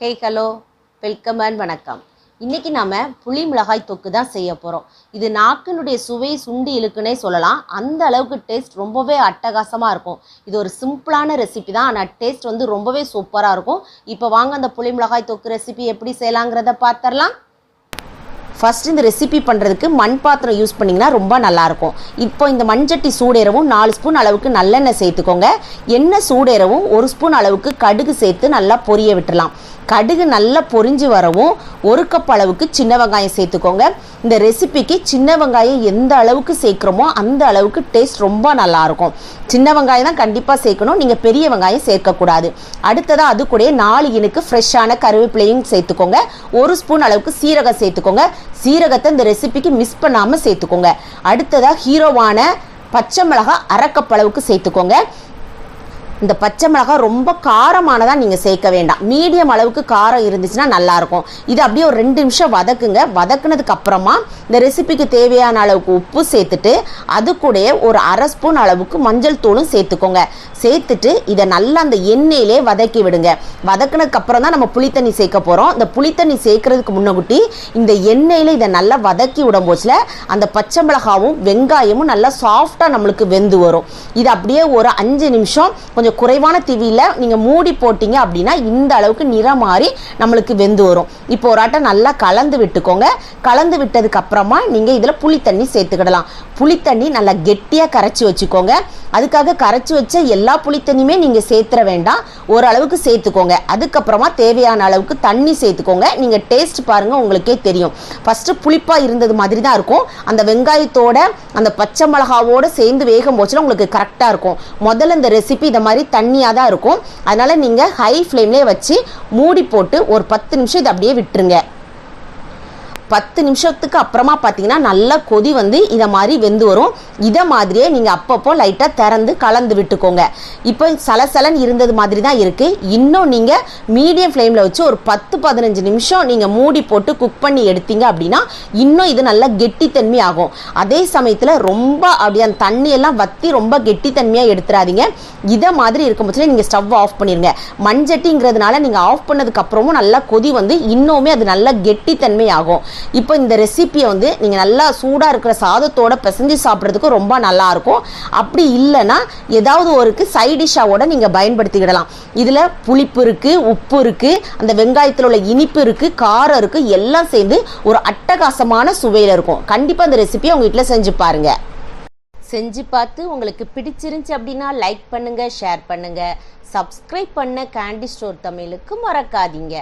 Hey hello welcome and வணக்கம். இன்றைக்கி நாம் புளி மிளகாய் தொக்கு தான் செய்ய போகிறோம் இது நாக்கினுடைய சுவை சுண்டி இழுக்குன்னே சொல்லலாம். அந்த அளவுக்கு டேஸ்ட் ரொம்பவே அட்டகாசமாக இருக்கும். இது ஒரு சிம்பிளான ரெசிபி தான். ஆனால் டேஸ்ட் வந்து ரொம்பவே சூப்பராக இருக்கும். இப்போ வாங்க அந்த புளி மிளகாய் தொக்கு ரெசிபி எப்படி செய்யலாங்கிறத பார்த்துடலாம் ஃபஸ்ட் இந்த ரெசிபி பண்ணுறதுக்கு மண் பாத்திரம் யூஸ் பண்ணிங்கன்னா ரொம்ப நல்லாயிருக்கும் இப்போ இந்த மண்சட்டி சூடேறவும் நாலு ஸ்பூன் அளவுக்கு நல்லெண்ணெய் சேர்த்துக்கோங்க. எண்ணெய் சூடேறவும் ஒரு ஸ்பூன் அளவுக்கு கடுகு சேர்த்து நல்லா பொரிய விட்டுலாம் கடுகு நல்லா பொரிஞ்சு வரவும் ஒரு கப் அளவுக்கு சின்ன வெங்காயம் சேர்த்துக்கோங்க. இந்த ரெசிபிக்கு சின்ன வெங்காயம் எந்த அளவுக்கு சேர்க்குறோமோ அந்த அளவுக்கு டேஸ்ட் ரொம்ப நல்லாயிருக்கும். சின்ன வெங்காயம் தான் கண்டிப்பாக சேர்க்கணும். நீங்கள் பெரிய வெங்காயம் சேர்க்கக்கூடாது. அடுத்ததாக அது கூட நாலு இனுக்கு ஃப்ரெஷ்ஷான கருவேப்பிலையும் சேர்த்துக்கோங்க. ஒரு ஸ்பூன் அளவுக்கு சீரகம் சேர்த்துக்கோங்க. சீரகத்தை இந்த ரெசிபிக்கு மிஸ் பண்ணாமல் சேர்த்துக்கோங்க. அடுத்ததாக ஹீரோவான பச்சை மிளகாய் அரைக்கப்பளவுக்கு சேர்த்துக்கோங்க. இந்த பச்சை மிளகாய் ரொம்ப காரமானதாக நீங்கள் சேர்க்க வேண்டாம். மீடியம் அளவுக்கு காரம் இருந்துச்சுன்னா நல்லாயிருக்கும். இது அப்படியே ஒரு ரெண்டு நிமிஷம் வதக்குங்க. வதக்குனதுக்கு அப்புறமா இந்த ரெசிபிக்கு தேவையான அளவுக்கு உப்பு சேர்த்துட்டு அது கூட ஒரு அரை ஸ்பூன் அளவுக்கு மஞ்சள் தூளும் சேர்த்துக்கோங்க. சேர்த்துட்டு இதை நல்லா அந்த எண்ணெயிலே வதக்கி விடுங்க. வதக்குனதுக்கு அப்புறம் தான் நம்ம புளித்தண்ணி சேர்க்க போகிறோம் இந்த புளித்தண்ணி சேர்க்கறதுக்கு முன்னகுட்டி இந்த எண்ணெயில் இதை நல்லா வதக்கி விடும் போச்சுல அந்த பச்சை மிளகாவும் வெங்காயமும் நல்லா சாஃப்டாக நம்மளுக்கு வெந்து வரும். இது அப்படியே ஒரு அஞ்சு நிமிஷம் கொஞ்சம் குறைவான திவியில் நீங்கள் மூடி போட்டீங்க அப்படின்னா இந்த அளவுக்கு நிறம் மாறி நம்மளுக்கு வெந்து வரும். இப்போ ஒரு ஆட்டை நல்லா கலந்து விட்டுக்கோங்க. கலந்து விட்டதுக்கு அப்புறமா நீங்கள் இதில் புளித்தண்ணி சேர்த்துக்கிடலாம். புளித்தண்ணி நல்லா கெட்டியாக கரைச்சி வச்சுக்கோங்க. அதுக்காக கரைச்சி வச்ச எல்லா புளித்தண்ணியுமே நீங்கள் சேர்த்துற வேண்டாம். ஓரளவுக்கு சேர்த்துக்கோங்க. அதுக்கப்புறமா தேவையான அளவுக்கு தண்ணி சேர்த்துக்கோங்க. நீங்கள் டேஸ்ட் பாருங்கள் உங்களுக்கே தெரியும். ஃபஸ்ட்டு புளிப்பாக இருந்தது மாதிரி தான் இருக்கும். அந்த வெங்காயத்தோட அந்த பச்சை மிளகாவோட சேர்ந்து வேகும் போச்சுன்னா உங்களுக்கு கரெக்டாக இருக்கும். முதல்ல இந்த ரெசிபி இதை மாதிரி தண்ணியாக தான் இருக்கும். அதனால் நீங்கள் ஹை ஃப்ளேம்லேயே வச்சு மூடி போட்டு ஒரு பத்து நிமிஷம் இதை அப்படியே விட்டுருங்க. பத்து நிமிஷத்துக்கு அப்புறமா பார்த்தீங்கன்னா நல்லா கொதி வந்து இதை மாதிரி வெந்து வரும். இதை மாதிரியே நீங்கள் அப்பப்போ லைட்டாக திறந்து கலந்து விட்டுக்கோங்க. இப்போ சலசலன் இருந்தது மாதிரி தான் இருக்குது இன்னும் நீங்கள் மீடியம் ஃப்ளேமில் வச்சு ஒரு பத்து பதினஞ்சு நிமிஷம் நீங்கள் மூடி போட்டு குக் பண்ணி எடுத்தீங்க அப்படின்னா இன்னும் இது நல்லா கெட்டித்தன்மை ஆகும். அதே சமயத்தில் ரொம்ப அப்படி அந்த தண்ணியெல்லாம் வற்றி ரொம்ப கெட்டித்தன்மையாக எடுத்துடாதீங்க இதை மாதிரி இருக்கும் பட்சத்தில் நீங்கள் ஸ்டவ் ஆஃப் பண்ணிடுங்க மண்சட்டிங்கிறதுனால நீங்கள் ஆஃப் பண்ணதுக்கப்புறமும் நல்லா கொதி வந்து இன்னுமே அது நல்லா கெட்டித்தன்மை ஆகும். இப்போ இந்த ரெசிபியை வந்து நீங்கள் நல்லா சூடாக இருக்கிற சாதத்தோட பிசைஞ்சு சாப்பிட்றதுக்கு ரொம்ப நல்லா இருக்கும் அப்படி இல்லைன்னா ஏதாவது ஒருக்கு சைடிஷாவோட நீங்கள் பயன்படுத்திக்கிடலாம். இதில் புளிப்பு இருக்குது உப்பு இருக்குது அந்த வெங்காயத்தில் உள்ள இனிப்பு இருக்குது காரம் இருக்குது எல்லாம் சேர்ந்து ஒரு அட்டகாசமான சுவையில் இருக்கும். கண்டிப்பாக அந்த ரெசிபியை உங்கள் வீட்டில் செஞ்சு பாருங்கள் செஞ்சு பார்த்து உங்களுக்கு பிடிச்சிருந்துச்சு அப்படின்னா லைக் பண்ணுங்க ஷேர் பண்ணுங்க. சப்ஸ்கிரைப் பண்ண கேண்டி ஸ்டோர் தமிழுக்கு மறக்காதீங்க.